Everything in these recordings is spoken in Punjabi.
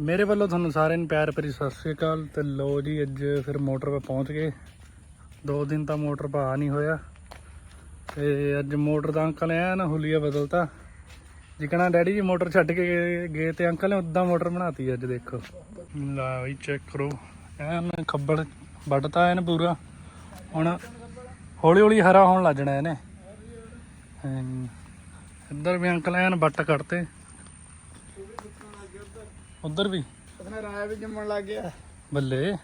ਮੇਰੇ ਵੱਲੋਂ ਤੁਹਾਨੂੰ ਸਾਰਿਆਂ ਨੂੰ ਪਿਆਰ ਭਰੀ ਸਤਿ ਸ੍ਰੀ ਅਕਾਲ ਤੇ ਲੋ ਜੀ ਅੱਜ ਫਿਰ ਮੋਟਰ 'ਤੇ ਪਹੁੰਚ ਗਏ। ਦੋ ਦਿਨ ਤਾਂ ਮੋਟਰ ਪਾ ਨਹੀਂ ਹੋਇਆ। ਤੇ ਅੱਜ ਮੋਟਰ ਦਾ ਅੰਕਲ ਐ ਨਾ ਹੁਲੀਆ ਬਦਲਤਾ। ਜਿਕਣਾ ਡੈਡੀ ਜੀ ਮੋਟਰ ਛੱਡ ਕੇ ਗਏ- ਗਏ ਤੇ ਅੰਕਲ ਨੇ ਉਦਾਂ ਮੋਟਰ ਬਣਾਤੀ ਅੱਜ ਦੇਖੋ। ਲਾ ਵੀ ਚੈੱਕ ਕਰੋ। ਐਨ ਖੱਬੜ ਵੱਢਤਾ ਐਨ ਪੂਰਾ। ਹੁਣ ਹੌਲੀ ਹੌਲੀ ਹਰਾ ਹੋਣ ਲੱਜਣਾ ਇਹਨੇ। ਇੱਧਰ ਵੀ ਅੰਕਲ ਐਨ ਬੱਟ ਕੱਢਤੇ। ਉਧਰ ਵੀ? ਆਪਣਾ ਰਾਇਆ ਵੀ ਜੰਮਣ ਲੱਗ ਗਿਆ। ਬੱਲੇ।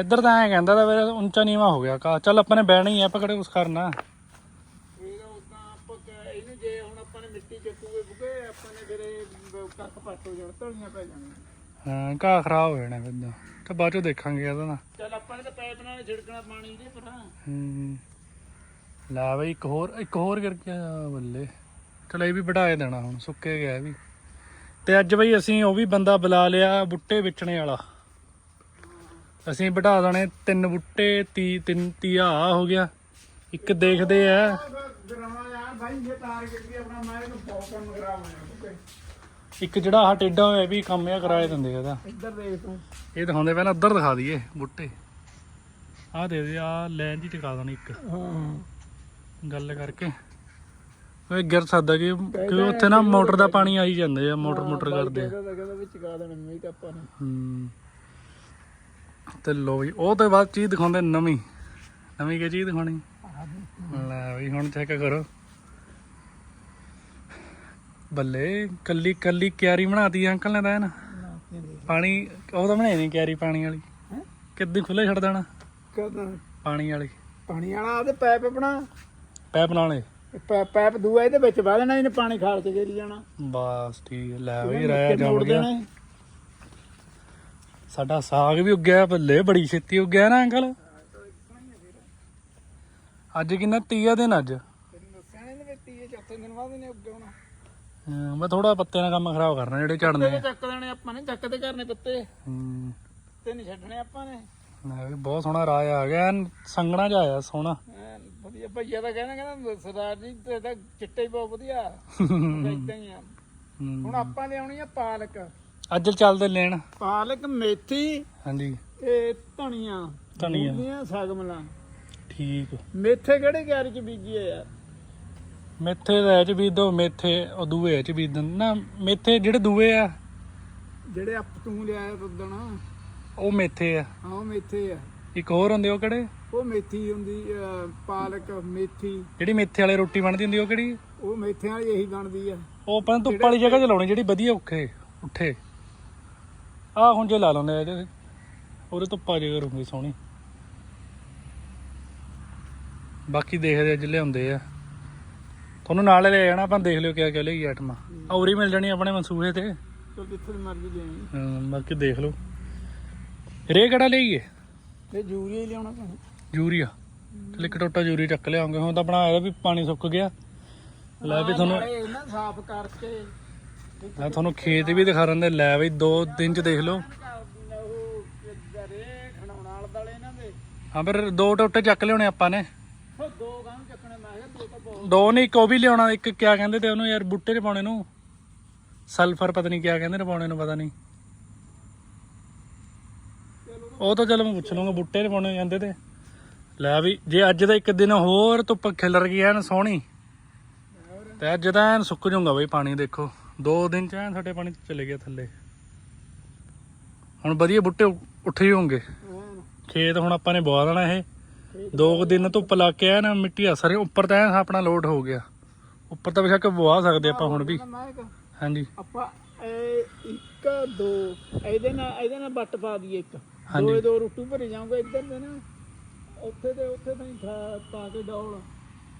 ਇੱਧਰ ਤਾਂ ਐ ਕਹਿੰਦਾ ਤਾਂ ਫਿਰ ਉੱਚਾ ਨੀਵਾ ਹੋ ਗਿਆ। ਕਾ ਚੱਲ ਆਪਾਂ ਨੇ ਬਹਿਣਾ ਹੀ ਆ ਆਪਾਂ ਕਿਹੜੇ ਕਰਨਾ। ਇਹਦਾ ਉਦਾਂ ਆਪਾਂ ਕ- ਇਹਨੂੰ ਜੇ ਹੁਣ ਆਪਾਂ ਨੇ ਮਿੱਟੀ ਚੱਕੂਗੇ ਬੁਗੇ ਆਪਾਂ ਨੇ ਫਿਰ ਇਹ ਕੱਖ ਪੱਟ ਹੋ ਜਾਣ ਧੜੀਆਂ ਪੈ ਜਾਣੀਆਂ। ਹਾਂ ਘਾਹ ਖਰਾਬ ਹੋ ਜਾਣਾ ਫਿਰ ਤਾਂ। ਤੇ ਬਾਅਦ ਚੋਂ ਦੇਖਾਂਗੇ ਇਹਦਾ ਨਾ। ਚੱਲ ਆਪਾਂ ਨੇ ਤਾਂ ਪਾਈਪ ਨਾਲ ਛਿੜਕਣਾ ਪਾਣੀ ਦੇ ਪਰ ਹੂੰ। ਲਾ ਬਈ ਇੱਕ ਹੋਰ ਇੱਕ ਹੋਰ ਗਿਰ ਗਿਆ ਬੱਲੇ। ਚਲ ਇਹ ਵੀ ਵਢਾਏ ਦੇਣਾ ਹੁਣ ਸੁੱਕੇ ਗਿਆ ਵੀ। ਤੇ ਅੱਜ ਬਈ ਅਸੀਂ ਉਹ ਵੀ ਬੰਦਾ ਬੁਲਾ ਲਿਆ ਬੁੱਟੇ ਵੇਚਣੇ ਵਾਲਾ। ਅਸੀਂ ਵਢਾ ਦੇਣੇ ਤਿੰਨ ਬੁੱਟੇ ਤੀ ਤਿੰਨ ਤੀਆ ਆਹ ਹੋ ਗਿਆ। ਇੱਕ ਦੇਖਦੇ ਆ। ਇੱਕ ਜਿਹੜਾ ਆਹ ਟੇਡਾ ਹੋਇਆ ਵੀ ਕੰਮ ਆ ਕਰਾਏ ਦਿੰਦੇ ਇਹਦਾ। ਇੱਧਰ ਦੇਖ ਤੂੰ। ਇਹ ਦਿਖਾਉਂਦੇ ਪਹਿਲਾਂ ਉੱਧਰ ਦਿਖਾ ਦਈਏ ਬੁੱਟੇ। ਆਹ ਦੇ ਦੇ ਆ ਲੈਣ ਦੀ ਟਿਕਾ ਦੇਣੀ ਇੱਕ। ਹਾਂ। ਗੱਲ ਕਰਕੇ। ਓਏ ਗਿਰ ਸਕਦਾ ਕਿ ਕਿਉਂਕਿ ਉੱਥੇ ਨਾ ਮੋਟਰ ਦਾ ਪਾਣੀ ਆਈ ਜਾਂਦੇ ਆ ਮੋਟਰ ਮੋਟਰ ਕਰਦੇ ਆ। ਕਹਿੰਦਾ ਕਹਿੰਦਾ ਵਿੱਚ ਗਾ ਦੇਣਾ ਮੇਕ ਆਪਾਂ ਨੇ। ਹੂੰ। ਤੇ ਲੋ ਵੀ ਉਹ ਤੋਂ ਬਾਅਦ ਚੀਜ਼ ਦਿਖਾਉਂਦੇ ਨਵੀਂ। ਨਵੀਂ ਕੀ ਚੀਜ਼ ਦਿਖਾਉਣੀ? ਲੈ ਵੀ ਹੁਣ ਚੈੱਕ ਕਰੋ। ਬੱਲੇ ਕੱਲੀ ਕੱਲੀ ਕਿਆਰੀ ਬਣਾਤੀ ਅੰਕਲ ਨੇ ਤਾਂ ਨਾ। ਪਾਣੀ ਉਹ ਤਾਂ ਬਣਾਈ ਨਹੀਂ ਕਿਆਰੀ ਪਾਣੀ ਵਾਲੀ? ਕਿੱਦਾਂ ਖੁੱਲੇ ਛੱਡ ਦੇਣਾ? ਪਾਣੀ ਵਾਲੀ। ਪਾਣੀ ਵਾਲਾ ਤੇ ਪੈਪ ਆਪਣਾ। ਪੈਪ ਨਾਲੇ ਪੈ- ਪੈਪ ਦੂਆ ਇਹਦੇ ਵਿੱਚ ਪਾ ਦੇਣਾ ਇਹਨੇ ਪਾਣੀ ਖਾਲ ਕੇ ਗੇਰੀ ਜਾਣਾ। ਬਸ ਠੀਕ ਹੈ। ਲੈ ਵੀ ਰਾਇਆ ਜੰਮ ਮੋੜ ਗਿਆ। ਦੇਣਾ। ਸਾਡਾ ਸਾਗ ਵੀ ਉੱਗਿਆ ਬੱਲੇ ਬੜੀ ਛੇਤੀ ਉੱਗਿਆ ਨਾ ਅੰਕਲ। ਅੱਜ ਕਿੰਨਾ ਤੀਆ ਦਿਨ ਅੱਜ? ਤੈਨੂੰ ਦੱਸਿਆ ਨੀ ਇਹਨੇ ਤੀਏ ਚੌਥੇ ਦਿਨ ਬਾਅਦ ਇਹਨੇ ਉੱਗੇ ਹੋਣਾ ਹਾਂ, ਮੈਂ ਥੋੜਾ ਪੱਤੇ ਨਾਲ ਕੰਮ ਖਰਾਬ ਕਰਨਾ ਜਿਹੜੇ ਝੜਨੇ। ਤੇ ਆ ਚੱਕ ਦੇਣੇ ਆਪਾਂ ਨੇ ਚੱਕ ਤੇ ਕਰਨੇ ਪੱਤੇ। ਹੂੰ। ਤੇ ਨਹੀਂ ਛੱਡਣੇ ਆਪਾਂ ਨੇ। ਲੈ ਵੀ ਬਹੁਤ ਸੋਹਣਾ ਰਾਜ ਆ ਗਿਆ ਐਨ ਸੰਗਣਾ ਜਿਹਾ ਆਇਆ ਸੋਹਣਾ। ਐਨ ਵਧੀਆ ਭਈਆ ਤਾਂ ਕਹਿੰਦਾ ਕਹਿੰਦਾ ਸਰਦਾਰ ਜੀ ਤੇ ਤਾਂ ਚਿੱਟਾ ਹੀ ਬਹੁਤ ਵਧੀਆ। ਇਦਾਂ ਹੀ ਆ। ਹੂੰ। ਹੁਣ ਆਪਾਂ ਲਿਆਉਣੀ ਆ ਪਾਲਕ। ਅੱਜ ਚੱਲਦੇ ਲੈਣ। ਪਾਲਕ ਮੇਥੀ ਹਾਂਜੀ। ਤੇ ਧਨੀਆ। ਧਨੀਆ। ਬੂੰਦੀਆਂ ਸਗਮਲਾਂ। ਠੀਕ। ਮੇਥੇ ਕਿਹੜੇ ਕਿਆਰੀ ਚ ਬੀਜੀ ਆ ਯਾਰ? ਮੇਥੇ ਦਾ ਚ ਬੀਜ ਦੋ ਮੇਥੇ ਉਹ ਦੂਏ ਚ ਬੀਜ ਦਿੰਦੇ ਨਾ ਮੇਥੇ ਜਿਹੜੇ ਦੂਏ ਆ ਜਿਹੜੇ ਆਪ ਤੂੰ ਲਿਆਇਆ ਤਦਣ ਉਹ ਮੇਥੇ ਆ। ਹਾਂ ਉਹ ਮੇਥੇ ਆ। ਇੱਕ ਹੋਰ ਹੁੰਦੇ ਉਹ ਕਿਹੜੇ? ਉਹ ਮੇਥੀ ਹੁੰਦੀ ਅਹ, ਪਾਲਕ ਮੇਥੀ। ਜਿਹੜੀ ਮੇਥੇ ਵਾਲੇ ਰੋਟੀ ਬਣਦੀ ਹੁੰਦੀ ਉਹ ਕਿਹੜੀ? ਉਹ ਮੇਥਿਆਂ ਵਾਲੀ ਇਹੀ ਬਣਦੀ ਆ। ਉਹ ਆਪਾਂ ਨੂੰ ਧੁੱਪ ਵਾਲੀ ਜਗ੍ਹਾ 'ਚ ਲਾਉਣੀ ਜਿਹੜੀ ਵਧੀਆ ਔਖੇ ਉੱਠੇ। ਆਹ ਹੁਣ ਜੇ ਲਾ ਲਾਉਂਦੇ ਆ ਇਹਦੇ ਉਹਦੇ ਧੁੱਪਾ ਜਗ੍ਹਾ ਰਹੂਗੀ ਸੋਹਣੀ। ਬਾਕੀ ਦੇਖਦੇ ਅੱਜ ਲਿਆਉਂਦੇ ਆ। ਤੁਹਾਨੂੰ ਨਾਲ ਲੈ ਜਾਣਾ ਆਪਾਂ ਦੇਖ ਲਿਓ ਕਿਆ ਕਿਆ ਲਈ ਆਈਟਮਾਂ। ਆ ਉਰੀ ਮਿਲ ਜਾਣੀ ਆਪਣੇ ਮਨਸੂਬੇ ਤੇ। ਚਲ ਜਿੱਥੇ ਮਰਜ਼ੀ ਲਿਆਈ ਹਾਂ, ਬਾਕੀ ਦੇਖ ਲਓ। ਰੇ ਕਿਹੜਾ ਲਈਏ? ਤੇ ਜੂਰੀਆ ਹੀ ਲਿਆਉਣਾ ਪੈਣਾ। ਯੂਰੀਆ ਚਲ ਇੱਕ ਟੋਟਾ ਯੂਰੀ ਚੱਕ ਲਿਆਉਂਗੇ। ਹੁਣ ਤਾਂ ਆਪਣਾ ਇਹਦਾ ਵੀ ਪਾਣੀ ਸੁੱਕ ਗਿਆ। ਲੈ ਵੀ ਤੁਹਾਨੂੰ ਨਾਲੇ ਨਾ ਸਾਫ਼ ਕਰਕੇ ਮੈਂ ਤੁਹਾਨੂੰ ਖੇਤ ਵੀ ਦਿਖਾ ਰੰਦੇ ਲੈ ਬਈ ਦੋ ਦਿਨ ਚ ਦੇਖ ਲਓ। ਉਹ ਰੇ ਖਣਾਉਣ ਵਾਲ ਦਲੇ ਇਹਨਾਂ ਦੇ ਹਾਂ ਫਿਰ ਦੋ ਟੋਟੇ ਚੱਕ ਲਿਆਉਣੇ ਆਪਾਂ ਨੇ। ਉਹ ਦੋ ਗਾਂ ਚੱਕਣੇ ਮੈਂ ਕਿਹਾ ਦੋ ਤਾਂ ਬਹੁਤ ਦੋ ਨਹੀਂ ਇੱਕ ਉਹ ਵੀ ਲਿਆਉਣਾ। ਇੱਕ ਕਿਆ ਕਹਿੰਦੇ ਤੇ ਉਹਨੂੰ ਯਾਰ ਬੁੱਟੇ 'ਚ ਪਾਉਣੇ ਨੂੰ। ਸਲਫਰ ਪਤਾ ਨਹੀਂ ਕਿਆ ਕਹਿੰਦੇ ਨੇ ਪਾਉਣੇ ਨੂੰ ਪਤਾ ਨਹੀਂ। ਉਹ ਤਾਂ ਚੱਲ ਮੈਂ ਪੁੱਛ ਲੂੰਗਾ ਬੁੱਟੇ 'ਚ ਪਾਉਣੇ ਕਹਿੰਦੇ ਤੇ। ਲੈ ਵੀ, ਜੇ ਅੱਜ ਦਾ ਇੱਕ ਦਿਨ ਹੋਰ ਧੁੱਪ ਖਿਲਰ ਗਈ, ਐਨ ਸੋਹਣੀ। ਤੇ ਅੱਜ ਤਾਂ ਐਨ ਸੁੱਕ ਜਾਊਗਾ ਬਈ ਪਾਣੀ, ਦੇਖੋ। ਦੋ ਦਿਨ ਚ ਐਨ ਸਾਡੇ ਪਾਣੀ ਚਲੇ ਗਿਆ ਥੱਲੇ। ਹੁਣ ਵਧੀਆ ਬੁੱਟੇ ਉੱਠੇ ਹੀ ਹੋਣਗੇ ਖੇਤ ਹੁਣ ਆਪਾਂ ਨੇ ਬਵਾ ਦੇਣਾ ਇਹ। ਦੋ ਕੁ ਦਿਨ ਧੁੱਪ ਲਾ ਕੇ ਐਨ ਮਿੱਟੀ ਆ ਅਸਰ ਉੱਪਰ ਤਾਂ ਐਨ ਆਪਣਾ ਲੋਡ ਹੋ ਗਿਆ। ਉੱਪਰ ਤਾਂ ਬੇਸ਼ੱਕ ਬਵਾ ਸਕਦੇ ਆਪਾਂ ਹੁਣ ਵੀ। ਹਾਂਜੀ। ਆਪਾਂ ਇੱਕ, ਦੋ, ਇਹਦੇ ਨਾਲ ਇਹਦੇ ਨਾਲ ਬੱਟ ਪਾ ਦਈਏ ਇੱਕ। ਹਾਂਜੀ। ਦੋ ਦੋ ਰੁੱਟੂ ਭਰੇ ਜਾਊਗਾ ਇੱਧਰ ਤੇ ਨਾ। ਉੱਥੇ ਤੇ ਉੱਥੇ ਤਾਂ ਪਾ ਕੇ ਡੋਲ।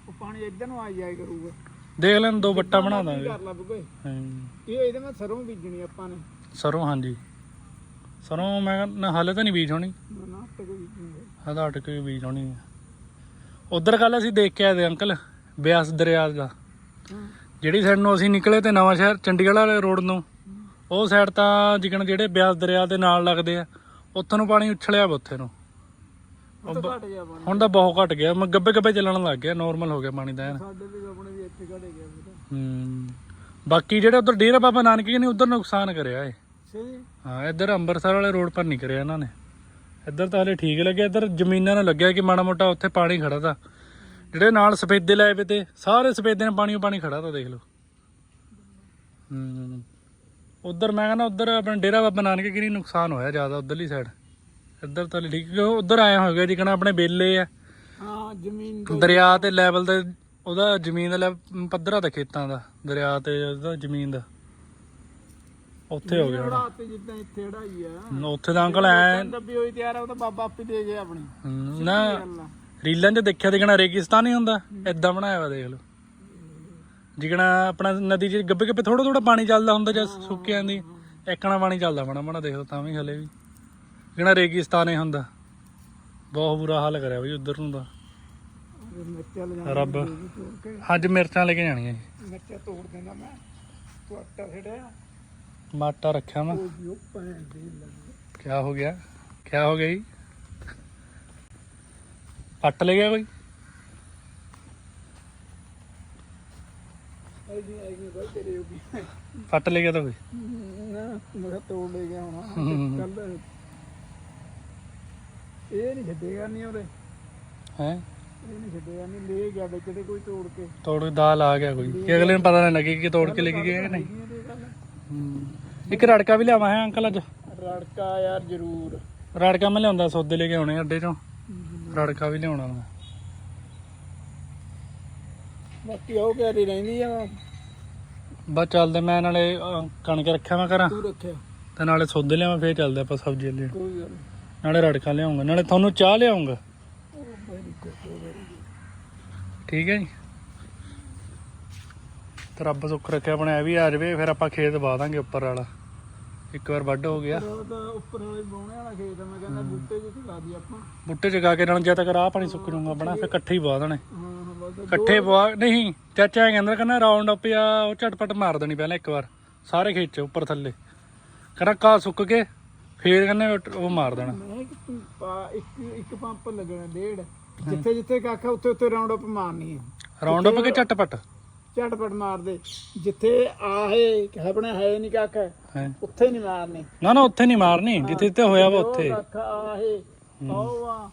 ਉਹ ਪਾਣੀ ਇੱਧਰ ਨੂੰ ਆ ਜਾਇਆ ਕਰੂਗਾ। ਦੇਖ ਲੈਣ ਦੋ ਵੱਟਾ ਬਣਾ ਦਾਂਗੇ। ਕਰ ਲਾ ਬੁਗੇ ਹਾਂ। ਇਹ ਇਹਦੇ ਨਾਲ ਸਰੋਂ ਬੀਜਣੀ ਆਪਾਂ ਨੇ। ਸਰੋਂ ਹਾਂਜੀ। ਸਰੋਂ ਮੈਂ ਕਹਿੰਦਾ ਹਾਲੇ ਤਾਂ ਨਹੀਂ ਬੀਜ ਹੋਣੀ। ਨਾ ਨਾ ਤੇ ਕੋਈ ਬੀਜਣੀ ਹੈ। ਹਦਾ ਅਟਕ ਕੇ ਬੀਜ ਹੋਣੀ ਹੈ ਉਧਰ ਕੱਲ ਅਸੀਂ ਦੇਖ ਕੇ ਆਏ ਤੇ ਅੰਕਲ ਬਿਆਸ ਦਰਿਆ ਦਾ। ਹਾਂ। ਜਿਹੜੀ ਸਾਈਡ ਨੂੰ ਅਸੀਂ ਨਿਕਲੇ ਤੇ ਨਵਾਂ ਸ਼ਹਿਰ ਚੰਡੀਗੜ੍ਹ ਵਾਲੇ ਰੋਡ ਨੂੰ ਉਹ ਸਾਈਡ ਤਾਂ ਜਿਕਣ ਜਿਹੜੇ ਬਿਆਸ ਦਰਿਆ ਦੇ ਨਾਲ ਲੱਗਦੇ ਆ ਉੱਥੋਂ ਨੂੰ ਪਾਣੀ ਉਛਲਿਆ ਵਾ ਉੱਥੇ ਨੂੰ। ਉਹ ਤਾਂ ਘਟ ਗਿਆ ਪਾਣੀ। ਹੁਣ ਤਾਂ ਬਹੁਤ ਘਟ ਗਿਆ। ਮੈਂ ਗੱਬੇ ਗੱਬੇ ਚੱਲਣ ਲੱਗ ਗਿਆ ਨਾਰਮਲ ਹੋ ਗਿਆ ਪਾਣੀ ਦਾ ਐਨ। ਸਾਡੇ ਵੀ ਆਪਣੇ ਵੀ ਇੱਥੇ ਘਟ ਗਿਆ ਫਿਰ ਹੂੰ। ਬਾਕੀ ਜਿਹੜੇ ਉਧਰ ਡੇਰਾ ਬਾਬਾ ਨਾਨਕ ਜੀ ਨੇ ਉਧਰ ਨੁਕਸਾਨ ਕਰਿਆ ਏ। ਅੱਛਾ ਜੀ। ਹਾਂ ਇੱਧਰ ਅੰਮ੍ਰਿਤਸਰ ਵਾਲੇ ਰੋਡ ਪਰ ਨਹੀਂ ਕਰਿਆ ਇਹਨਾਂ ਨੇ। ਇੱਧਰ ਤਾਂ ਹਲੇ ਠੀਕ ਲੱਗਿਆ। ਇੱਧਰ ਜ਼ਮੀਨਾਂ ਨੂੰ ਲੱਗਿਆ ਕਿ ਮਾੜਾ ਮੋਟਾ ਉੱਥੇ ਪਾਣੀ ਖੜਾ ਤਾ। ਜਿਹੜੇ ਨਾਲ ਸਫੇਦੇ ਲਾਏ ਵੇ ਤੇ ਸਾਰੇ ਸਫੇਦੇ ਨੇ ਪਾਣੀ ਪਾਣੀ ਖੜਾ ਤਾ ਦੇਖ ਲਓ। ਹੂੰ। ਉਧਰ ਮੈਂ ਕਹਿੰਦਾ ਉਧਰ ਆਪਣਾ ਡੇਰਾ ਬਾਬਾ ਨਾਨਕ ਗਿਰੀ ਨੁਕਸਾਨ ਹੋਇਆ ਜ਼ਿਆਦਾ ਉਧਰਲੀ ਸਾਈਡ ਇੱਧਰ ਤਾਂ ਠੀਕ ਕਿਉਂ ਉਧਰ ਆਇਆ ਹੋਏਗਾ ਜੀ ਕਹਿੰਦਾ ਆਪਣੇ ਬੇਲੇ ਆ। ਹਾਂ ਜ਼ਮੀਨ ਤੋਂ ਦਰਿਆ ਤੇ ਲੈਵਲ ਤੇ ਉਹਦਾ ਜ਼ਮੀਨ ਦਾ ਪੱਧਰਾ ਦਾ ਖੇਤਾਂ ਦਾ ਦਰਿਆ ਤੇ ਉਹਦਾ ਜ਼ਮੀਨ ਦਾ। ਉੱਥੇ ਹੋ ਗਿਆ ਹੋਣਾ। ਤੇ ਜਿੱਦਾਂ ਇੱਥੇ ਹੜਾਈ ਆ। ਉੱਥੇ ਦਾ ਅੰਕਲ ਐ ਦੱਬੀ ਹੋਈ ਤਿਆਰ ਆ ਉਹ ਤਾਂ ਬਾਬਾ ਆਪੇ ਦੇ ਗਿਆ ਆਪਣੀ। ਨਾ ਰੀਲਾਂ 'ਚ ਦੇਖਿਆ ਦੇਖਣਾ ਰੇਗਿਸਤਾਨ ਹੀ ਹੁੰਦਾ ਐਦਾਂ ਬਣਾਇਆ ਵਾ ਦੇਖ ਲਓ। ਜਿਕਣਾ ਆਪਣਾ ਨਦੀ 'ਚ ਗੱਬੇ ਗੱਬੇ ਥੋੜਾ ਥੋੜਾ ਪਾਣੀ ਚੱਲਦਾ ਹੁੰਦਾ ਜਦ ਸੁੱਕ ਜਾਂਦੀ ਇੱਕਣਾ ਪਾਣੀ ਚੱਲਦਾ ਬਣਾ ਬਣਾ ਦੇਖ ਤਾਂ ਵੀ ਹਲੇ ਵੀ। ਜਿਕਣਾ ਰੇਗਿਸਤਾਨ ਹੀ ਹੁੰਦਾ ਬਹੁਤ ਬੁਰਾ ਹਾਲ ਕਰਿਆ ਬਈ ਉਧਰ ਨੂੰ ਦਾ ਰੱਬ। ਅੱਜ ਮਿਰਚਾਂ ਲੈ ਕੇ ਜਾਣੀਆਂ ਜੀ। ਮਿਰਚਾਂ ਤੋੜ ਦੇਣਾ ਮੈਂ। ਤੂੰ ਆਟਾ ਛੜਿਆ। ਮਾਟਾ ਰੱਖਿਆ ਮੈਂ। ਜੋ ਦੇ ਕੀ ਹੋ ਗਿਆ? ਕੀ ਹੋ ਗਿਆ ਜੀ? ਪੱਟ ਲੈ ਗਿਆ ਕੋਈ? ਤੇਰੇ ਹੋ ਗਈ ਪੱਟ ਲੈ ਗਿਆ ਤਾਂ ਕੋਈ? ਨਾ ਮੇਰਾ ਤੋੜ ਲੈ ਗਿਆ ਹੁਣ। ਕੱਲ ਇਹ ਨਹੀਂ ਛੱਡੇਗਾ ਨਹੀਂ ਉਹਦੇ। ਹੈ? ਇਹ ਨਹੀਂ ਛੱਡੇਗਾ ਨਹੀਂ ਲੈ ਗਿਆ ਵਿੱਚ ਤੇ ਕੋਈ ਤੋੜ ਕੇ। ਤੋੜ ਦਾਲ ਆ ਗਿਆ ਕੋਈ। ਕਿ ਅਗਲੇ ਨੂੰ ਪਤਾ ਨਾ ਲੱਗੇ ਕਿ ਤੋੜ ਕੇ ਲੈ ਕੇ ਗਿਆ ਕਿ ਨਹੀਂ। ਇੱਕ ਰੜਕਾ ਵੀ ਲਿਆਵਾਂ ਹੈ ਅੰਕਲ ਅੱਜ? ਰੜਕਾ ਯਾਰ ਜ਼ਰੂਰ। ਰੜਕਾ ਮੈਂ ਲਿਆਉਂਦਾ ਸੌਦੇ ਲੈ ਕੇ ਆਉਣੇ ਅੱਡੇ ਚੋਂ। ਰੜਕਾ ਵੀ ਲਿਆਉਣਾ ਮੈਂ। ਬਾਕੀ ਉਹ ਪਿਆਰੀ ਰਹਿੰਦੀ ਆ। ਬਸ ਚੱਲਦੇ ਮੈਂ ਨਾਲੇ ਅਹ, ਕਣਕ ਰੱਖਿਆ ਮੈਂ ਘਰਾਂ। ਤੂੰ ਰੱਖਿਆ। ਤੇ ਨਾਲੇ ਸੌਦੇ ਲਿਆਵਾਂ ਫੇਰ ਚੱਲਦੇ ਆਪਾਂ ਸਬਜ਼ੀ ਲੈਣ ਕੋਈ ਗੱਲ ਨੀ। ਨਾਲੇ ਰੜਕਾ ਲਿਆਉਂਗਾ। ਨਾਲੇ ਤੁਹਾਨੂੰ ਚਾਹ ਲਿਆਉਂਗਾ। ਉਹ। ਠੀਕ ਹੈ ਜੀ? ਤੇ ਰੱਬ ਸੁੱਖ ਰੱਖਿਆ ਆਪਣੇ ਇਹ ਵੀ ਆ ਜਾਵੇ ਫਿਰ ਆਪਾਂ ਖੇਤ ਵਾ ਦਾਂਗੇ ਉੱਪਰ ਵਾਲਾ। ਇੱਕ ਵਾਰ ਵੱਢ ਹੋ ਗਿਆ। ਉਹ ਤਾਂ ਉੱਪਰ ਵਾਲੇ ਬੌਣੇ ਵਾਲਾ ਖੇਤ ਆ ਮੈਂ ਕਹਿੰਦਾ ਬੂਟੇ ਜਿੱਥੇ ਲਾ ਦੀ ਆਪਾਂ। ਬੁੱਟੇ ਜਗਾ ਕੇ ਨਾਲ ਜਦ ਤੱਕ ਰਾਹ ਪਾਣੀ ਸੁੱਕ ਜੂਗਾ ਆਪਣਾ ਫਿਰ ਇਕੱਠੇ ਹੀ ਵਾ ਦੇਣੇ। ਹਾਂ। ਇਕੱਠੇ ਪਵਾ ਨਹੀਂ ਚਾਚਾ ਇਹ ਕਹਿੰਦਾ ਕਹਿੰਦਾ ਰਾਉਂਡ ਅਪ ਆ ਉਹ ਝਟਪਟ ਮਾਰ ਦੇਣੀ ਪਹਿਲਾਂ ਇੱਕ ਵਾਰ। ਸਾਰੇ ਖੇਤ ਚ ਉੱਪਰ ਥੱਲੇ। ਕਹਿੰਦਾ ਕਾ ਸੁੱਕ ਕੇ ਫੇਰ ਕਹਿੰਦੇ ਉਹ- ਮਾਰ ਦੇਣਾ। ਮੈਂ ਕਿ ਤੂੰ ਪਾ ਇੱਕ ਇੱਕ ਪੰਪ ਲੱਗਣਾ ਡੇਢ। ਜਿੱਥੇ ਜਿੱਥੇ ਉੱਥੇ ਉੱਥੇ ਰਾਉਂਡ ਅਪ ਮਾਰਨੀ ਹੈ ਰਾਉਂਡ ਅਪ ਕੇ ਝਟਪਟ? ਝਟਪਟ ਮਾਰ ਦੇ। ਜਿੱਥੇ ਆਹੇ ਆਪਣੇ ਹੈ ਨਹੀਂ ਹੈ? ਉੱਥੇ ਨਹੀਂ ਮਾਰਨੀ। ਨਾ ਨਾ ਉੱਥੇ ਨਹੀਂ ਮਾਰਨੀ। ਜਿੱਥੇ ਜਿੱਥੇ ਹੋਇਆ ਵਾ ਉੱਥੇ। ਉਹ ਆਹੇ ਉਹ ਆ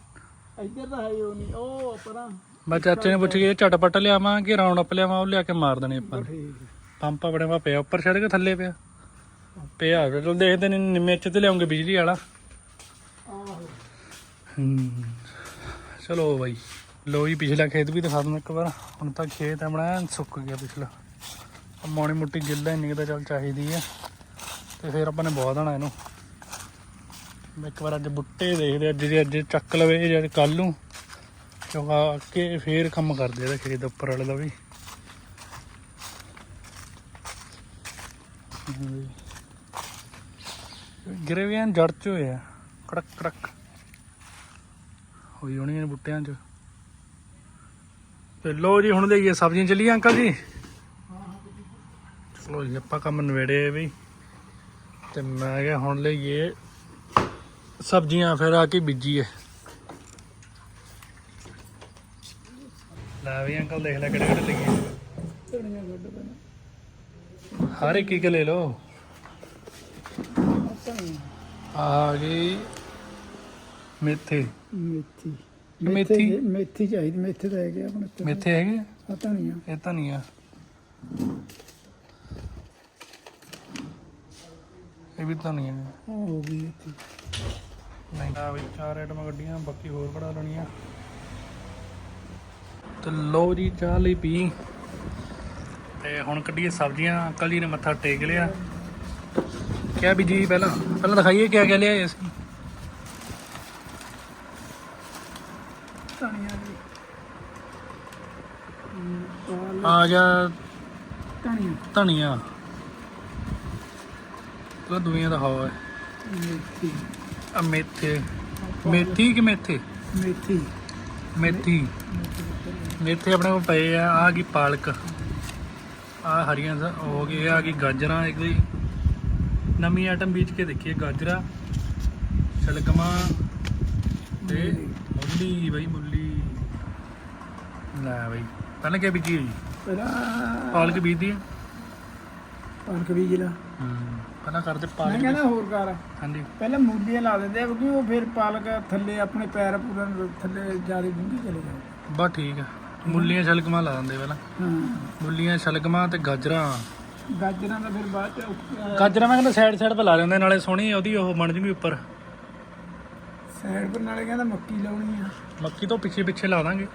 ਇੱਧਰ ਤਾਂ ਹੀ ਉਹ ਨਹੀਂ ਉਹ ਪਰਾਂ ਮੈਂ ਚਾਚੇ ਨੇ ਪੁੱਛ ਕੇ ਝਟਪਟ ਲਿਆਵਾਂ ਕਿ ਰਾਉਂਡ ਅਪ ਲਿਆਵਾਂ ਉਹ ਲਿਆ ਕੇ ਮਾਰ ਦੇਣੇ ਆਪਾਂ ਨੇ। ਠੀਕ ਪੰਪ ਆਪਣੇ ਵਾ ਪਿਆ ਉੱਪਰ ਛੱਡ ਕੇ ਥੱਲੇ ਪਿਆ। ਪਿਆ ਚਲ ਦੇਖਦੇ ਨੇ ਨਿੰਮੇ ਚ ਤੇ ਲਿਆਉਂਗੇ ਬਿਜਲੀ ਵਾਲਾ। ਆਹੋ। ਹੂੰ ਚਲੋ ਬਾਈ ਲੋ ਜੀ ਪਿਛਲਾ ਖੇਤ ਵੀ ਦਿਖਾ ਦੂੰ ਇੱਕ ਵਾਰ। ਹੁਣ ਤਾਂ ਖੇਤ ਆਪਣਾ ਐਨ ਸੁੱਕ ਗਿਆ ਪਿਛਲਾ। ਆਹ ਮੋਣੀ ਮੁੱਟੀ ਗਿੱਲਾ ਇੰਨੀ ਕੁ ਤਾਂ ਚੱਲ ਚਾਹੀਦੀ ਆ। ਤੇ ਫਿਰ ਆਪਾਂ ਨੇ ਬਹੁਤ ਦੇਣਾ ਇਹਨੂੰ। ਮੈਂ ਇੱਕ ਵਾਰ ਅੱਜ ਬੁੱਟੇ ਦੇਖਦੇ ਅੱਜ ਜੇ ਅੱਜ ਚੱਕ ਲਵੇ ਜਾਂ ਕੱਲ ਨੂੰ। ਚੁਗਾ ਕੇ ਫੇਰ ਕੰਮ ਕਰਦੇ ਇਹਦਾ ਖੇਤ ਉੱਪਰ ਵਾਲੇ ਦਾ ਵੀ। ਗਰੇਵੀਆਂ ਜੜ ਚ ਹੋਏ ਆ। ਕੜਕ ਕੜਕ। ਹੋਈ ਹੋਣੀ ਨੇ ਬੁੱਟਿਆਂ 'ਚ। ਤੇ ਲੋ ਜੀ, ਹੁਣ ਲਈਏ ਸਬਜ਼ੀਆਂ ਚੱਲੀਆਂ ਅੰਕਲ ਜੀ। ਚਲੋ ਜੀ, ਆਪਾਂ ਕੰਮ ਨਵੇੜੇ ਵੀ। ਤੇ ਮੈਂ ਕਿਹਾ ਹੁਣ ਲਈਏ ਸਬਜ਼ੀਆਂ, ਫਿਰ ਆ ਕੇ ਬੀਜੀਏ। ਲੈ ਵੀ ਅੰਕਲ ਦੇਖ ਲੈ ਕਿਹੜੇ ਕਿਹੜੇ ਲਈਏ ਹਰ ਇੱਕ ਇੱਕ ਲੈ ਲਓ। ਆ ਗਈ ਮੇਥੇ। ਮੇਥੀ। ਮੇਥੀ? ਮੇਥੀ ਚਾਹੀਦੀ ਮੇਥੇ ਤਾਂ ਹੈਗੇ ਆਪਣੇ ਮੇਥੇ ਹੈਗੇ ਆ? ਧਣੀਆਂ ਇਹ ਤਾਂ ਨਹੀਂ ਆ। ਇਹ ਵੀ ਤਾਂ ਨਹੀਂ ਆ। ਆ ਹੋ ਗਈ ਮੇਥੀ ਨਹੀਂ। ਆ ਵੀ ਚਾਰ ਆਈਟਮਾਂ ਕੱਢੀਆਂ ਬਾਕੀ ਹੋਰ ਬਣਾ ਲੈਣੀਆਂ ਤੇ ਲੋ ਜੀ ਚਾਹ ਲਈ ਪੀ। ਤੇ ਹੁਣ ਕੱਢੀਏ ਸਬਜ਼ੀਆਂ ਅੰਕਲ ਜੀ ਨੇ ਮੱਥਾ ਟੇਕ ਲਿਆ। ਕਿਆ ਵੀ ਜੀ ਪਹਿਲਾਂ ਪਹਿਲਾਂ ਦਿਖਾਈਏ ਕਿਆ ਕਿਆ ਲਿਆਏ ਅਸੀਂ। ਧਣੀਆਂ ਦੀ ਆ ਗਿਆ ਧਣੀਆਂ ਧਨੀਆ। ਤੇ ਦੁਨੀਆ ਦਾ ਹਵਾ ਹੈ। ਮੇਥੀ। ਆ ਮੇਥੇ। ਮੇਥੀ ਕਿ ਮੇਥੇ? ਮੇਥੀ। ਮੇਥੀ। ਮੇਥੇ ਆਪਣੇ ਕੋਲ ਪਏ ਆ ਆ ਗਈ ਪਾਲਕ। ਆ ਹਰੀਆਂ ਹੋ ਗਈ ਆ ਗਈ ਗਾਜਰਾਂ ਇੱਕ ਦੀ ਨਵੀਂ ਆਈਟਮ ਬੀਜ ਕੇ ਦੇਖੀਏ ਗਾਜਰਾਂ ਸ਼ਲਗਮਾਂ ਤੇ ਮੁੱਲੀ। ਬਈ ਮੁੱਲੀ। ਲੈ ਬਈ ਪਹਿਲਾਂ ਕੀ ਬੀਜੀ ਪਹਿਲਾਂ ਪਾਲਕ ਬੀਜਦੀ ਹੈ ਪਾਲਕ ਬੀਜ ਲਾ। ਪਹਿਲਾਂ ਕਰਦੇ ਮੈਂ ਪਾਲਕ ਕਹਿੰਦਾ ਹੋਰ ਕਰ ਹਾਂਜੀ। ਪਹਿਲਾਂ ਮੂਲੀਆਂ ਲਾ ਦਿੰਦੇ ਆ ਕਿਉਂਕਿ ਉਹ ਫਿਰ ਪਾਲਕ ਥੱਲੇ ਆਪਣੇ ਪੈਰ ਪੂਰਾ ਥੱਲੇ ਜ਼ਿਆਦਾ ਡੂੰਘੀ ਚਲੇ ਜਾਂਦੇ। ਬਸ ਠੀਕ ਹੈ ਮੁੱਲੀਆਂ ਸ਼ਲਗਮਾਂ ਲਾ ਦਿੰਦੇ ਪਹਿਲਾਂ। ਹਾਂ। ਮੁੱਲੀਆਂ ਸ਼ਲਗਮਾਂ ਤੇ ਗਾਜਰਾਂ। ਗਾਜਰਾਂ ਦਾ ਫਿਰ ਬਾਅਦ ਚ ਉੱਪਰ- ਗਾਜਰਾਂ ਮੈਂ ਕਹਿੰਦਾ ਸਾਈਡ ਸਾਈਡ 'ਤੇ ਲਾ ਲੈਂਦੇ ਨਾਲੇ ਸੋਹਣੀ ਉਹਦੀ ਉਹ ਬਣ ਜੂਗੀ ਉੱਪਰ। ਸਾਈਡ ਪਰ ਨਾਲੇ ਕਹਿੰਦਾ ਮੱਕੀ ਲਾਉਣੀ ਆ। ਮੱਕੀ ਤੋਂ ਪਿੱਛੇ ਪਿੱਛੇ ਲਾ ਦਾਂਗੇ।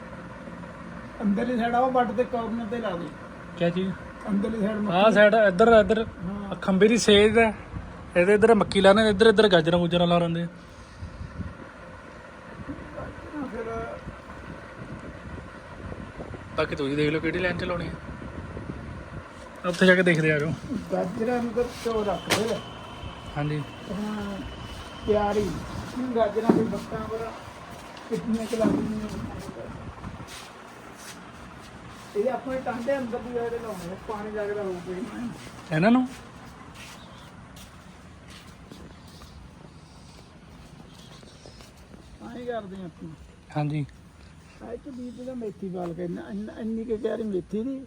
ਅੰਦਰਲੀ ਸਾਈਡ ਆ ਉਹ ਵੱਟ ਤੇ ਕਾਰਨਰ ਤੇ ਲਾ ਦੇ। ਕਿਆ ਚੀਜ਼? ਅੰਦਰਲੀ ਸਾਈਡ ਆਹ ਸਾਈਡ ਇੱਧਰ ਇੱਧਰ। ਹਾਂ। ਖੰਬੇ ਦੀ ਸੇਜ ਹੈ। ਇਹਦੇ ਇੱਧਰ ਮੱਕੀ ਲਾਣੇ ਇੱਧਰ ਇੱਧਰ ਗਾਜਰਾਂ ਗੁਜਰਾਂ ਲਾ ਲੈਂਦੇ ਆ। ਫਿਰ ਬਾਕੀ ਤੁਸੀਂ ਦੇਖ ਲਓ ਕਿਹੜੀ ਲਾਈਨ ਚ ਲਾਉਣੀ ਹੈ ਉੱਥੇ ਜਾ ਕੇ ਦੇਖਦੇ ਆ ਜਾਓ। ਗਾਜਰਾਂ ਨੂੰ ਤਾਂ ਚੋ ਰੱਖ ਦੇ ਹਾਂਜੀ। ਹਾਂ ਪਿਆਰੀ ਗਾਜਰਾਂ ਦੀ ਬੱਤਾਂ ਪਰ ਕਿੰਨੀਆਂ ਕੁ ਲੱਗਦੀਆਂ ਇਹ ਆਪਣੇ ਟਾਂਡੇ ਅੰਦਰ ਦੀ ਜਿਹੜੇ ਲਾਉਣੇ ਆ, ਪਾਣੀ ਲੱਗਦਾ ਹੋਊਗਾ ਹੀ। ਇਹਨਾਂ ਨੂੰ? ਆਏ ਕਰਦੇ ਆ ਆਪਾਂ। ਹਾਂਜੀ। ਆਏ ਕਿ ਬੀਜ ਦਾ ਮੇਥੀ ਪਾਲਕ ਇੰਨਾ ਇੰਨਾ- ਇੰਨੀ ਕਿ ਕਹਿ ਰਹੀ ਮੇਥੀ ਦੀ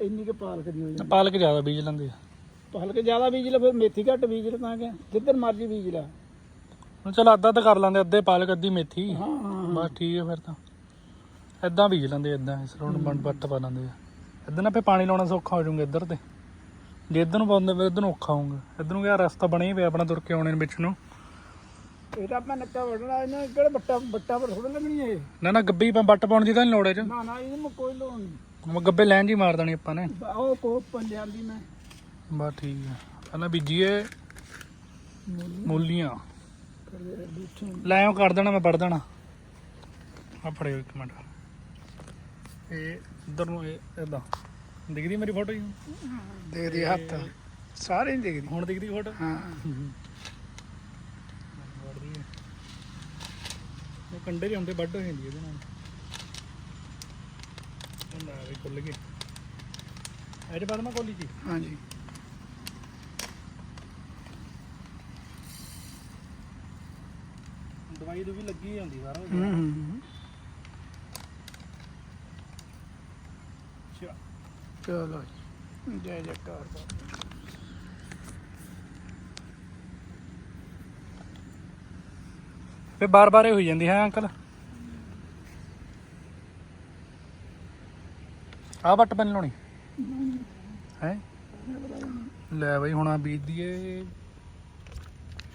ਇੰਨੀ ਕਿ ਪਾਲਕ ਦੀ ਹੋ ਜਾਂਦੀ। ਪਾਲਕ ਜ਼ਿਆਦਾ ਬੀਜ ਲੈਂਦੇ ਆ। ਪਾਲਕ ਜ਼ਿਆਦਾ ਬੀਜ ਲੈ ਫਿਰ ਮੇਥੀ ਘੱਟ ਬੀਜ ਲੈ ਤਾਂ ਕਿ ਜਿੱਧਰ ਮਰਜ਼ੀ ਬੀਜ ਲੈ। ਹੁਣ ਚਲ ਅੱਧਾ ਤਾਂ ਕਰ ਲੈਂਦੇ ਅੱਧੇ ਪਾਲਕ ਅੱਧੀ ਮੇਥੀ। ਹਾਂ ਹਾਂ ਬਸ ਠੀਕ ਹੈ ਫਿਰ ਤਾਂ। ਇਦਾਂ ਬੀਜ ਲੈਂਦੇ ਇਦਾਂ ਇਸ ਰੋਣ ਬੰਡ ਪਾ ਲੈਂਦੇ ਆ। ਇਦਾਂ ਨਾ ਫੇ ਪਾਣੀ ਲਾਉਣਾ ਸੌਖਾ ਹੋ ਜਾਊਗਾ ਇੱਧਰ ਤੇ। ਜੇ ਇੱਧਰ ਨੂੰ ਪਾਉਂਦੇ ਫਿਰ ਇੱਧਰ ਨੂੰ ਔਖਾ ਹੋਊਗਾ। ਇੱਧਰ ਨੂੰ ਕਿਹਾ ਰਸਤਾ ਬਣਿਆ ਹੀ ਪਿਆ ਆਪਣਾ ਤੁਰ ਕੇ ਆਉਣੇ ਨੂੰ ਵਿੱਚ ਨੂੰ। ਇਹ ਤਾਂ ਆਪਾਂ ਨੱਕਾ ਵੜਨਾ ਇਹਨਾਂ ਕਿਹੜੇ ਬੱਟਾ ਬੱਟਾ ਪਰ ਥੋੜਾ ਲੱਗਣੀ ਇਹ? ਨਾ ਨਾ ਗੱਬੀ ਪਾ ਬੱਟ ਪਾਉਣ ਦੀ ਤਾਂ ਨਹੀਂ ਲੋੜ ਇਹ ਚ। ਨਾ ਨਾ ਇਹਨੂੰ ਕੋਈ ਲੋੜ ਨਹੀਂ। ਮੈਂ ਗੱਬੇ ਲੈਣ ਜੀ ਮਾਰ ਦੇਣੀ ਆਪਾਂ ਨੇ। ਉਹ ਕੋ ਪੰਜਾਂ ਦੀ ਮੈਂ। ਬਸ ਠੀਕ ਹੈ ਪਹਿਲਾਂ ਬੀਜੀਏ ਮੂਲੀਆਂ। ਕਰਦੇ ਬੂਠੇ ਲੈ ਆਓ ਕਰ ਦੇਣਾ ਮੈਂ ਪੜ ਦੇਣਾ। ਆ ਫੜਿਓ ਇੱਕ ਮਿੰਟ। ਇਹ ਇੱਧਰ ਨੂੰ ਇਹ ਇਦਾਂ ਦਿਖਦੀ ਮੇਰੀ ਫੋਟੋ ਜੀ? ਦੇਖਦੀ ਹੱਥ। ਸਾਰੇ ਨਹੀਂ ਦੇਖਦੀ। ਹੁਣ ਦਿਖਦੀ ਫੋਟੋ? ਹਾਂ ਵੜਦੀ ਹੈ ਉਹ ਕੰਡੇ ਜਿਹੇ ਹੁੰਦੇ ਵੱਡ ਹੋ ਜਾਂਦੀ ਇਹਦੇ ਨਾਲ ਇਹ ਲੈ ਵੀ ਖੁੱਲ ਗਏ ਇਹਦੇ ਬਾਅਦ ਮੈਂ ਕੋਲੀ ਜੀ ਹਾਂਜੀ ਦਵਾਈ ਦੂਵੀ ਲੱਗੀ ਹੁੰਦੀ ਸਾਰਾ। ਹੂੰ ਹੂੰ ਚਲੋ ਜੀ। ਜੈ ਜੈਕਾਰ ਬਾਬਾ। ਫੇ ਬਾਰ-ਬਾਰ ਇਹ ਹੋਈ ਜਾਂਦੀ ਹੈ ਅੰਕਲ? ਆ ਵੱਟ ਪੈਨ ਲਾਉਣੀ। ਹੈ? ਲੈ ਬਈ ਹੁਣ ਆ ਬੀਜ ਦੀਏ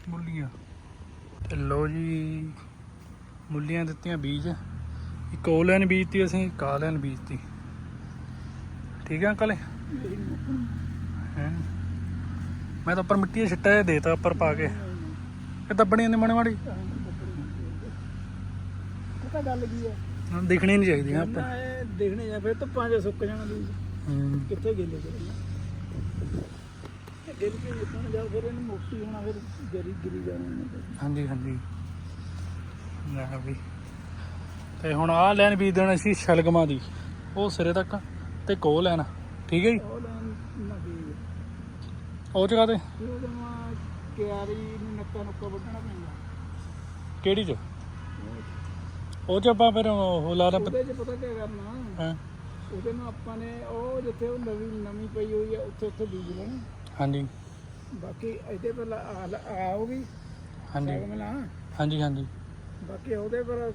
ਮੁੱਲੀਆਂ। ਤੇ ਲੋ ਜੀ, ਮੁੱਲੀਆਂ ਦਿੱਤੀਆਂ ਬੀਜ। ਇੱਕ ਉਹ ਲੈਣ ਬੀਜਤੀ ਅਸੀਂ, ਇੱਕ ਲੈਣ ਬੀਜਤੀ। ਠੀਕ ਹੈ ਅੰਕਲ? ਹੈ? ਮੈਂ ਤਾਂ ਉੱਪਰ ਮਿੱਟੀ ਦਾ ਛਿੱਟਾ ਜਿਹਾ ਦੇਤਾ, ਉੱਪਰ ਪਾ ਕੇ। ਇਹ ਦੱਬਣੀਆਂ ਨੇ ਮਾੜੀ? ਗੱਲ ਕੀ ਹੈ? ਹਾਂ, ਦਿਖਣੀ ਨਹੀਂ ਚਾਹੀਦੀ ਹਾਂ ਆਪਾਂ। ਨਾ ਇਹ ਦੇਖਣੇ ਜਾਂ ਫਿਰ ਧੁੱਪਾਂ 'ਚ ਸੁੱਕ ਜਾਣਾ ਹੂੰ। ਕਿੱਥੇ ਗਿੱਲੇ ਕਰਨਾ ਗਿੱਲ ਕੇ ਜਿੱਤਣ ਜਾ ਫਿਰ ਇਹਨੂੰ ਮੋਟੀ ਹੋਣਾ ਫਿਰ ਗਰੀ ਗਿਰੀ ਜਾਣਾ। ਹਾਂਜੀ ਹਾਂਜੀ। ਲੈ ਵੀ। ਤੇ ਹੁਣ ਆਹ ਲੈਣ ਬੀਜ ਦੇਣਾ ਸੀ ਸ਼ਲਗਮਾਂ ਦੀ ਉਹ ਸਿਰੇ ਤੱਕ ਤੇ ਕੋ ਲੈਣ। ਠੀਕ ਹੈ ਜੀ? ਉਹ ਲੈਣ ਨਾ ਬੀਜ ਉਹ ਜਗ੍ਹਾ ਤੇ? ਫਿਰ ਉਹਦੇ ਨਾਲ ਕਿਆਰੀ ਨੂੰ ਨੱਕਾ ਨੁੱਕਾ ਵੱਢਣਾ ਪੈਂਦਾ। ਕਿਹੜੀ ਚ? ਉਹ ਚ ਆਪਾਂ ਫਿਰ ਉਹ ਲਾ ਲਾ ਉਹਦੇ 'ਚ ਪਤਾ ਕੀ ਕਰਨਾ? ਹਾਂ। ਉਹਦੇ ਨੂੰ ਆਪਾਂ ਨੇ ਉਹ ਜਿੱਥੇ ਉਹ ਨਵੀਂ ਨਵੀਂ ਪਈ ਹੋਈ ਆ ਉੱਥੇ ਉੱਥੇ ਬੀਜ ਲੈਣਾ। ਹਾਂਜੀ। ਬਾਕੀ ਇਹਦੇ ਪਰ ਆਉਗੀ? ਹਾਂਜੀ। ਹਾਂਜੀ ਹਾਂਜੀ। ਬਾਕੀ ਉਹਦੇ ਪਰ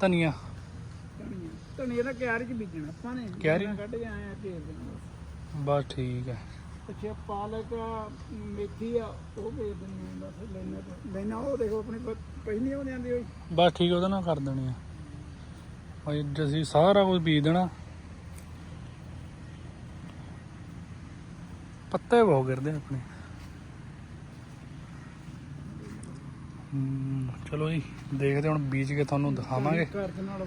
ਧਨੀਆ। ਧਨੀਆ। ਧਨੀਆ ਤਾਂ ਕਿਆਰੀ 'ਚ ਬੀਜਣਾ ਆਪਾਂ ਨੇ। ਕਿਆਰੀ? ਕੱਢ ਕੇ ਆਏ ਆ ਦੇਣਾ ਬਸ ਠੀਕ ਹੈ। ਅੱਛਾ ਪਾਲਕ ਆ, ਮੇਥੀ ਆ ਉਹ ਵੇਚ ਦਿੰਦੇ ਆ ਬਸ ਲੈਣਾ ਲੈਣਾ ਉਹ ਦੇਖੋ ਆਪਣੀ ਪ- ਪਈ ਨਹੀਂ ਉਹ ਜਾਂਦੀ ਹੋਈ ਬਸ ਠੀਕ ਉਹਦੇ ਨਾਲ ਕਰ ਦੇਣੀ ਆ। ਭਾਈ ਅਸੀਂ ਸਾਰਾ ਕੁਝ ਬੀਜ ਦੇਣਾ। ਪੱਤੇ ਬਹੁਤ ਗਿਰਦੇ ਆ ਆਪਣੇ। ਹਮ, ਚਲੋ ਜੀ ਦੇਖਦੇ ਹੁਣ ਬੀਜ ਕੇ ਤੁਹਾਨੂੰ ਦਿਖਾਵਾਂਗੇ ਘਰ ਦੇ ਨਾਲ